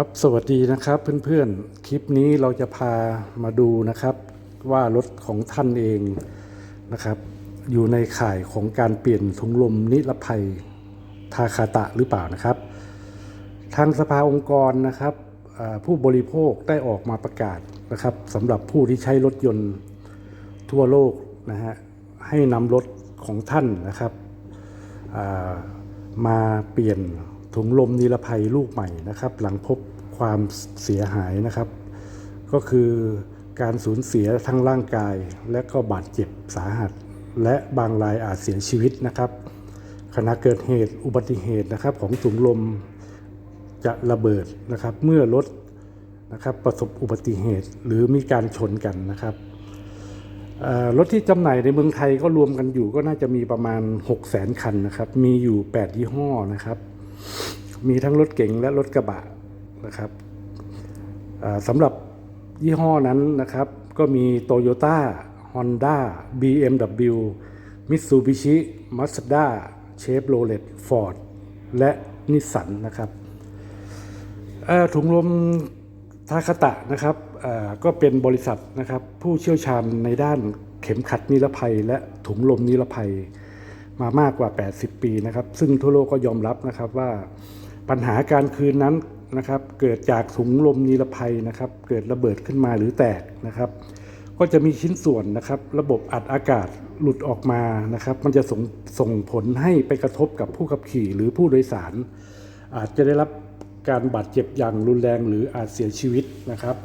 ครับสวัสดีนะครับเพื่อนๆ คลิปนี้เราจะพามาดูนะครับ ว่ารถของท่านเองนะครับ อยู่ในข่ายของการเปลี่ยนถุงลมนิรภัยทาคาตะหรือเปล่านะครับ ทางสภาองค์กรนะครับผู้บริโภคได้ออกมาประกาศนะครับสำหรับผู้ที่ใช้รถยนต์ทั่วโลกนะฮะให้นำรถของท่านนะครับมาเปลี่ยน ถุงลมนิรภัยลูกใหม่นะครับ หลังพบความเสียหายนะครับ ก็คือการสูญเสียทั้งร่างกาย และก็บาดเจ็บสาหัส และบางรายอาจเสียชีวิตนะครับ ขณะเกิดเหตุอุบัติเหตุนะครับของถุงลมจะระเบิดนะครับ เมื่อรถนะครับประสบอุบัติเหตุหรือมีการชนกันนะครับรถที่จำหน่ายในเมืองไทยก็รวมกันอยู่ก็น่าจะมีประมาณ 6 0 0 0 0 0 คันนะครับ มีอยู่ 8 ยี่ห้อนะครับ มีทั้งรถเก๋งและรถกระบะนะครับสำหรับยี่ห้อนั้นนะครับ ก็มี Toyota Honda BMW Mitsubishi Mazda Chevrolet Ford และนิสสันนะครับถุงลมทาคาตะนะครับก็เป็นบริษัทนะครับผู้เชี่ยวชาญในด้านเข็มขัดนิรภัยและถุงลมนิรภัย มามากกว่า 80 ปีนะครับ ซึ่งทั่วโลกก็ยอมรับนะครับว่าปัญหาการคืนนั้นนะครับ เกิดจากถุงลมนิรภัยนะครับ เกิดระเบิดขึ้นมาหรือแตกนะครับ ก็จะมีชิ้นส่วนนะครับ ระบบอัดอากาศหลุดออกมานะครับ มันจะส่งส่งผลให้ไปกระทบกับผู้ขับขี่หรือผู้โดยสาร อาจจะได้รับการบาดเจ็บอย่างรุนแรงหรืออาจเสียชีวิตนะครับ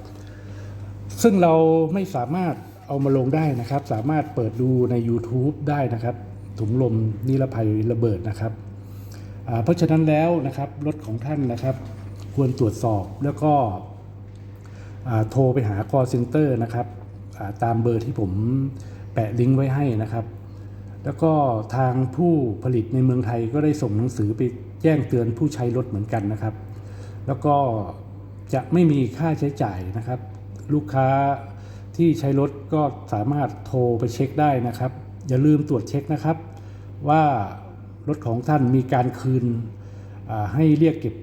ซึ่งเราไม่สามารถเอามาลงได้นะครับ สามารถเปิดดูใน YouTube ได้นะครับ ถุงลมนิรภัยระเบิดนะครับเพราะฉะนั้นแล้วนะครับรถของท่านนะครับ ควรตรวจสอบแล้วก็โทรไปหา call center นะครับตามเบอร์ที่ผมแปะลิงก์ไว้ให้นะครับ แล้วก็ทางผู้ผลิตในเมืองไทยก็ได้ส่งหนังสือไปแจ้งเตือนผู้ใช้รถเหมือนกันนะครับ แล้วก็จะไม่มีค่าใช้จ่ายนะครับ ลูกค้าที่ใช้รถก็สามารถโทรไปเช็คได้นะครับ อย่าลืมตรวจเช็คนะครับ ว่ารถของท่านมีการคืนให้เรียกเก็บ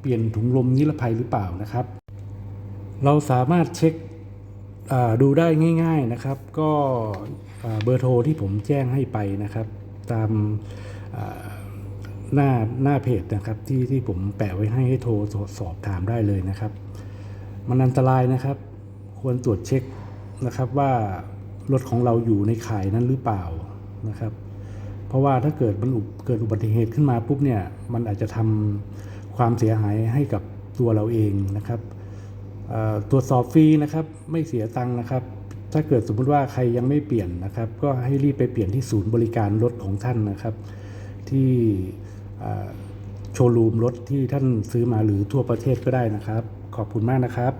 เปลี่ยนถุงลมนิรภัยหรือเปล่านะครับ เราสามารถเช็คดูได้ง่าย ๆนะครับ ก็เบอร์โทรที่ผมแจ้งให้ไปนะครับ ตามหน้าหน้าเพจนะครับที่ที่ผมแปะไว้ให้ให้โทรสอบถามได้เลยนะครับ มันอันตรายนะครับ ควรตรวจเช็คนะครับว่า รถของเราอยู่ในข่ายนั้นหรือเปล่านะครับ เพราะว่าถ้าเกิดมันเกิดอุบัติเหตุขึ้นมาปุ๊บเนี่ยมันอาจจะทำความเสียหายให้กับตัวเราเองนะครับตรวจสอบฟรีนะครับไม่เสียตังค์นะครับ ถ้าเกิดสมมุติว่าใครยังไม่เปลี่ยนนะครับ ก็ให้รีบไปเปลี่ยนที่ศูนย์บริการรถของท่านนะครับ ที่โชว์รูมรถที่ท่านซื้อมาหรือทั่วประเทศก็ได้นะครับ ขอบคุณมากนะครับ